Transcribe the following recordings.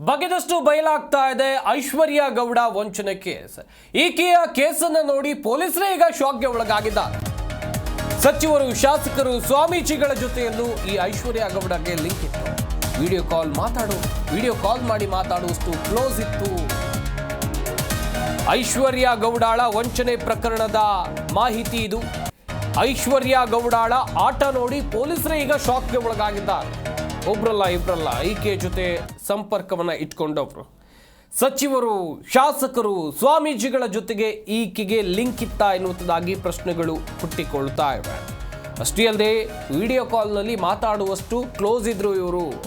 ಬಗೆದಷ್ಟು ಬಯಲಾಗ್ತಾ ಇದೆ ಐಶ್ವರ್ಯ ಗೌಡ ವಂಚನೆ ಕೇಸ್. ಈಕೆಯ ಕೇಸನ್ನು ನೋಡಿ ಪೊಲೀಸರೇ ಈಗ ಶಾಕ್ಗೆ ಒಳಗಾಗಿದ್ದಾರೆ. ಸಚಿವರು, ಶಾಸಕರು, ಸ್ವಾಮೀಜಿಗಳ ಜೊತೆಯಲ್ಲೂ ಈ ಐಶ್ವರ್ಯ ಗೌಡಗೆ ಲಿಂಕ್ ಇತ್ತು. ವಿಡಿಯೋ ಕಾಲ್ ಮಾತಾಡು, ವಿಡಿಯೋ ಕಾಲ್ ಮಾಡಿ ಮಾತಾಡುವಷ್ಟು ಕ್ಲೋಸ್ ಇತ್ತು. ಐಶ್ವರ್ಯ ಗೌಡಾಳ ವಂಚನೆ ಪ್ರಕರಣದ ಮಾಹಿತಿ ಇದು. ಐಶ್ವರ್ಯ ಗೌಡಾಳ ಆಟ ನೋಡಿ ಪೊಲೀಸರೇ ಈಗ ಶಾಕ್ಗೆ ಒಳಗಾಗಿದ್ದಾರೆ. ಒಬ್ರಲ್ಲ ಇಬ್ಬರಲ್ಲ ಈಕೆ ಜೊತೆ ಸಂಪರ್ಕವನ್ನ ಇಟ್ಕೊಂಡವರು. ಸಚಿವರು, ಶಾಸಕರು, ಸ್ವಾಮೀಜಿಗಳ ಜೊತೆಗೆ ಈಕೆಗೆ ಲಿಂಕ್ ಇತ್ತ ಎನ್ನುವುದಾಗಿ ಪ್ರಶ್ನೆಗಳು ಹುಟ್ಟಿಕೊಳ್ತಾ ಇವೆ. ಅಷ್ಟೇ ಅಲ್ಲದೆ, ವಿಡಿಯೋ ಕಾಲ್ನಲ್ಲಿ ಮಾತಾಡುವಷ್ಟು ಕ್ಲೋಸ್ ಇದ್ರು ಇವರು.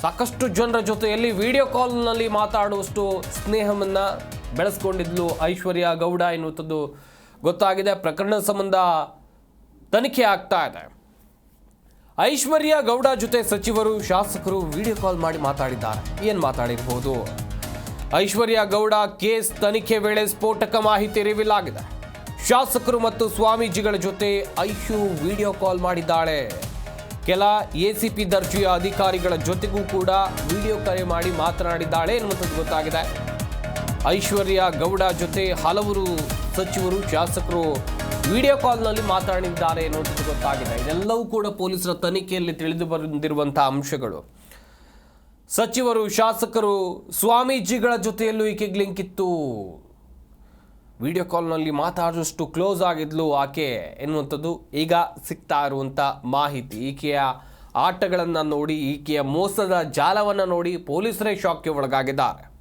ಸಾಕಷ್ಟು ಜನರ ಜೊತೆಯಲ್ಲಿ ವಿಡಿಯೋ ಕಾಲ್ನಲ್ಲಿ ಮಾತಾಡುವಷ್ಟು ಸ್ನೇಹವನ್ನು ಬೆಳೆಸ್ಕೊಂಡಿದ್ಲು ಐಶ್ವರ್ಯ ಗೌಡ ಎನ್ನುವಂಥದ್ದು ಗೊತ್ತಾಗಿದೆ. ಪ್ರಕರಣ ಸಂಬಂಧ ತನಿಖೆ ಆಗ್ತಾ ಇದೆ. ಐಶ್ವರ್ಯ ಗೌಡ ಜೊತೆ ಸಚಿವರು ಶಾಸಕರು ವಿಡಿಯೋ ಕಾಲ್ ಮಾಡಿ ಮಾತಾಡಿದ್ದಾರೆ. ಏನು ಮಾತಾಡಿರಬಹುದು ಐಶ್ವರ್ಯ ಗೌಡ ಕೇಸ್ ತನಿಖೆ ವೇಳೆ ಸ್ಫೋಟಕ ಮಾಹಿತಿ ರಿವೀಲ್ ಆಗಿದೆ ಶಾಸಕರು ಮತ್ತು ಸ್ವಾಮೀಜಿಗಳ ಜೊತೆ ಐಶು ವಿಡಿಯೋ ಕಾಲ್ ಮಾಡಿದ್ದಾಳೆ. ಕೆಲ ಎಸಿಪಿ ದರ್ಜೆಯ ಅಧಿಕಾರಿಗಳ ಜೊತೆಗೂ ಕೂಡ ವಿಡಿಯೋ ಕರೆ ಮಾಡಿ ಮಾತನಾಡಿದ್ದಾಳೆ ಎನ್ನುವಂಥದ್ದು ಗೊತ್ತಾಗಿದೆ. ಐಶ್ವರ್ಯ ಗೌಡ ಜೊತೆ ಹಲವರು ಸಚಿವರು, ಶಾಸಕರು ವಿಡಿಯೋ ಕಾಲ್ನಲ್ಲಿ ಮಾತಾಡಿದ್ದಾರೆ ಎನ್ನುವಂಥದ್ದು ಗೊತ್ತಾಗಿದೆ. ಇದೆಲ್ಲವೂ ಕೂಡ ಪೊಲೀಸರ ತನಿಖೆಯಲ್ಲಿ ತಿಳಿದು ಬಂದಿರುವಂತಹ ಅಂಶಗಳು. ಸಚಿವರು, ಶಾಸಕರು, ಸ್ವಾಮೀಜಿಗಳ ಜೊತೆಯಲ್ಲೂ ಈಕೆಗೆ ಲಿಂಕ್ ಇತ್ತು. ವಿಡಿಯೋ ಕಾಲ್ನಲ್ಲಿ ಮಾತಾಡೋಷ್ಟು ಕ್ಲೋಸ್ ಆಗಿದ್ಲು ಆಕೆ ಎನ್ನುವಂಥದ್ದು ಈಗ ಸಿಗ್ತಾ ಇರುವಂಥ ಮಾಹಿತಿ. ಈಕೆಯ ಆಟಗಳನ್ನು ನೋಡಿ, ಈಕೆಯ ಮೋಸದ ಜಾಲವನ್ನು ನೋಡಿ ಪೊಲೀಸರೇ ಶಾಕ್ಗೆ ಒಳಗಾಗಿದ್ದಾರೆ.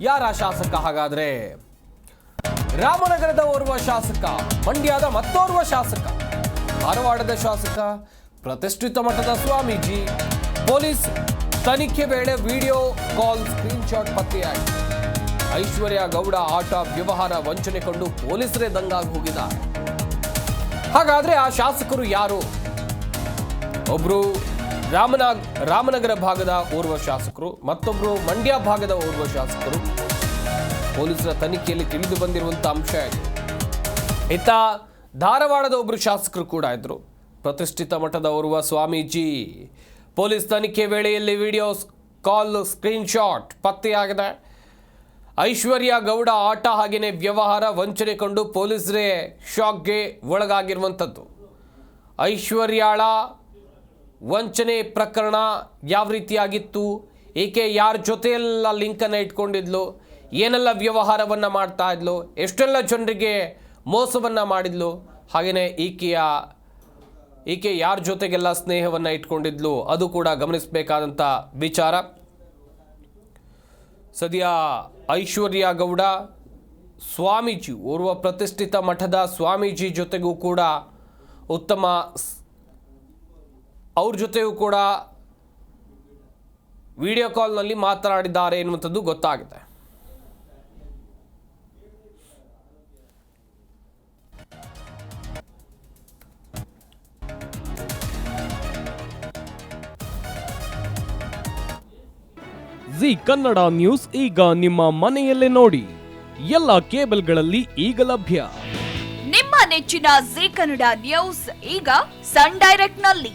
ಯಾರ ಶಾಸಕ ಹಾಗಾದ್ರೆ? ರಾಮನಗರದ ಓರ್ವ ಶಾಸಕ, ಮಂಡ್ಯದ ಮತ್ತೋರ್ವ ಶಾಸಕ, ಧಾರವಾಡದ ಶಾಸಕ, ಪ್ರತಿಷ್ಠಿತ ಮಠದ ಸ್ವಾಮೀಜಿ, ಪೊಲೀಸ್ ತನಿಖೆ ವೇಳೆ ವಿಡಿಯೋ ಕಾಲ್ ಸ್ಕ್ರೀನ್ ಶಾಟ್ ಪತ್ತೆಯಾಗಿದೆ. ಐಶ್ವರ್ಯ ಗೌಡ ಆಟ ವ್ಯವಹಾರ ವಂಚನೆ ಕಂಡು ಪೊಲೀಸರೇ ದಂಗಾಗಿ ಹೋಗಿದ್ದಾರೆ. ಹಾಗಾದ್ರೆ ಆ ಶಾಸಕರು ಯಾರು? ಒಬ್ರು ರಾಮನ ರಾಮನಗರ ಭಾಗದ ಓರ್ವ ಶಾಸಕರು ಮತ್ತೊಬ್ಬರು ಮಂಡ್ಯ ಭಾಗದ ಓರ್ವ ಶಾಸಕರು. ಪೊಲೀಸರ ತನಿಖೆಯಲ್ಲಿ ತಿಳಿದು ಬಂದಿರುವಂಥ ಅಂಶ ಇದೆ. ಇತ್ತ ಧಾರವಾಡದ ಒಬ್ಬರು ಶಾಸಕರು ಕೂಡ ಇದ್ರು. ಪ್ರತಿಷ್ಠಿತ ಮಠದ ಓರ್ವ ಸ್ವಾಮೀಜಿ. ಪೊಲೀಸ್ ತನಿಖೆ ವೇಳೆಯಲ್ಲಿ ವಿಡಿಯೋ ಕಾಲ್ ಸ್ಕ್ರೀನ್ಶಾಟ್ ಪತ್ತೆಯಾಗಿದೆ. ಐಶ್ವರ್ಯ ಗೌಡ ಆಟ ಹಾಗೆಯೇ ವ್ಯವಹಾರ ವಂಚನೆ ಕಂಡು ಪೊಲೀಸರೇ ಶಾಕ್ಗೆ ಒಳಗಾಗಿರುವಂಥದ್ದು. ಐಶ್ವರ್ಯಾಳ ವಂಚನೆ ಪ್ರಕರಣ ಯಾವ ರೀತಿಯಾಗಿತ್ತು? ಏಕೆ ಯಾರ ಜೊತೆಯೆಲ್ಲ ಲಿಂಕನ್ನು ಇಟ್ಕೊಂಡಿದ್ಲು? ಏನೆಲ್ಲ ವ್ಯವಹಾರವನ್ನು ಮಾಡ್ತಾ ಇದ್ಲು? ಎಷ್ಟೆಲ್ಲ ಜನರಿಗೆ ಮೋಸವನ್ನು ಮಾಡಿದ್ಲು? ಹಾಗೆಯೇ ಈಕೆಯ, ಈಕೆ ಯಾರ ಜೊತೆಗೆಲ್ಲ ಸ್ನೇಹವನ್ನು ಇಟ್ಕೊಂಡಿದ್ಲು? ಅದು ಕೂಡ ಗಮನಿಸಬೇಕಾದಂಥ ವಿಚಾರ. ಸದ್ಯ ಐಶ್ವರ್ಯ ಗೌಡ, ಸ್ವಾಮೀಜಿ, ಓರ್ವ ಪ್ರತಿಷ್ಠಿತ ಮಠದ ಸ್ವಾಮೀಜಿ ಜೊತೆಗೂ ಕೂಡ ಉತ್ತಮ ಅವ್ರ ಜೊತೆಯೂ ಕೂಡ ವಿಡಿಯೋ ಕಾಲ್ನಲ್ಲಿ ಮಾತನಾಡಿದ್ದಾರೆ ಎನ್ನುವಂಥದ್ದು ಗೊತ್ತಾಗಿದೆ ಜಿ ಕನ್ನಡ ನ್ಯೂಸ್ ಈಗ ನಿಮ್ಮ ಮನೆಯಲ್ಲೇ ನೋಡಿ. ಎಲ್ಲ ಕೇಬಲ್ಗಳಲ್ಲಿ ಈಗ ಲಭ್ಯ. ನಿಮ್ಮ ನೆಚ್ಚಿನ ಜಿ ಕನ್ನಡ ನ್ಯೂಸ್ ಈಗ ಸನ್ ಡೈರೆಕ್ಟ್ನಲ್ಲಿ